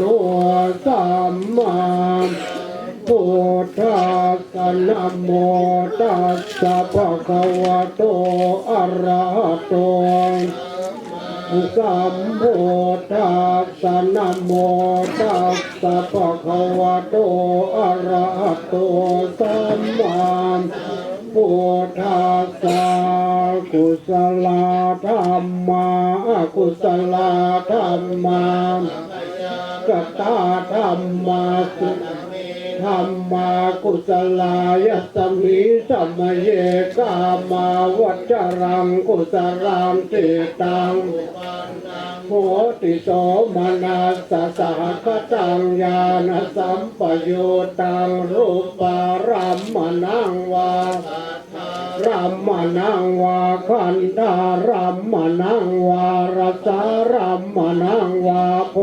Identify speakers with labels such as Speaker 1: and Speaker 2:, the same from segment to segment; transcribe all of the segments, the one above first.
Speaker 1: ตัวสัมมาพุทธัสสะนะโมตัสสะภะคะวะโตอะระหะโตสัมพุทธัสสะนะโมตัสสะภะคะวะโตอะระหะโตสัมมาพุทธัสสะกุศลธรรมากุศลธรรมา กตาธรรมาสุธรรมากุศลายสมิสัมเยกามาวัจจรังกุศลังเตตังโหติโสมนัสสะสะคตังญาณสัมปโยตังรูปารัมมนังวารัมมนังวาคันธารัมมนังวารสารัมมนังวาโพ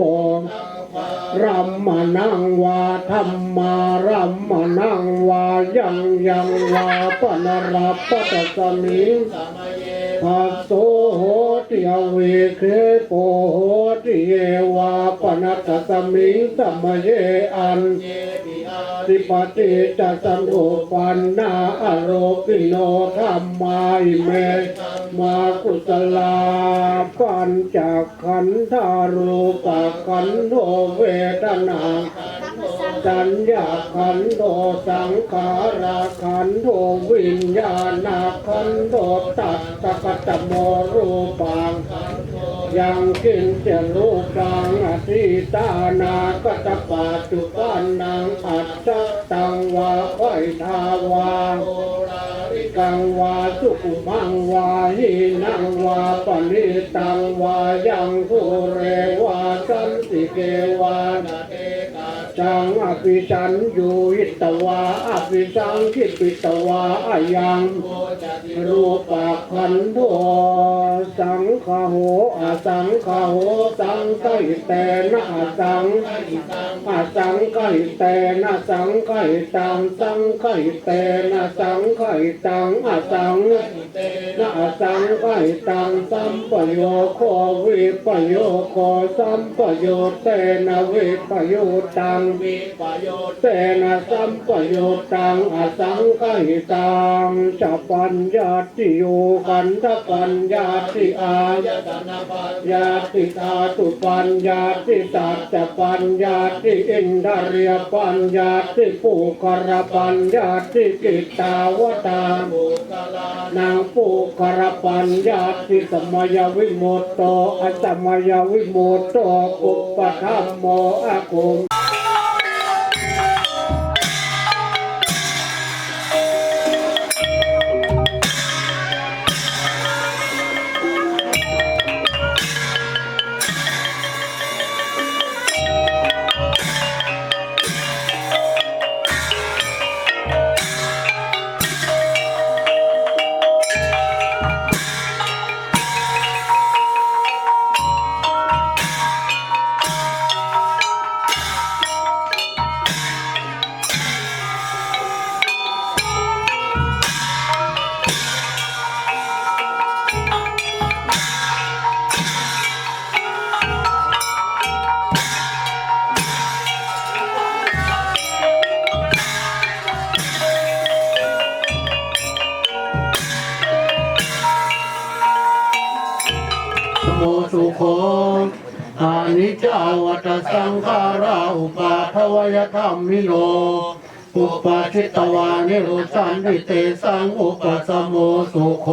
Speaker 1: รัมมนังวาธรรมารัมมนังวายังยังวาปนรับปตสมิง ภัสโสโหติอเวเคโปโหติเยวาปนัตสมิงสัมเยอันสิปฏิจจสันโดปันนาอโรปิโนธรรมาอิเมมากุศลาปัญจขันธารูปขันโธเวทนา สัญญาขันโดสังขาราขันโดวิญญาณขันโดตัตตะกตโมรูปังยังกินเจรูปังอธิตานาคตปาจุปันนังอัตตตังวาไวทาวา กังวาสุขุมังวาหินังวาปณิตังวายังทุเรวาสันติเกวาจังอภิสันยูหิตวาอภิสังคิปิตวาอายังรูปะขันโธสังขโหอสังขโหสังไกเตนะอสังอสังไกเตนะสังไกตังสังไกเตนะสังไกตังอสังนะอสังไกตังสัมปโยโควิปโยโคสัมปโยเตนะวิปโยตัง
Speaker 2: วิปโย
Speaker 1: เตนะสัมปโยตังอสังไกตังจะปัญญาติโยกันทปัญญาติอาย
Speaker 2: ตนาปัญ
Speaker 1: ญาติธาตุปัญญาติสัจจปัญญาติอินทรียปัญญาติปุคารปัญญาติกิตตาวตา
Speaker 2: บุคลานา
Speaker 1: งปุครปัญญาติสมยวิโมตโตอสมยวิโมตโตอุปธัมโมอาคุม สุโขอานิจจาวัตสังขาราอุปาทวยธรรมิโนอุปาชิตวานิโรสันติเตสังอุปสมโมสุโข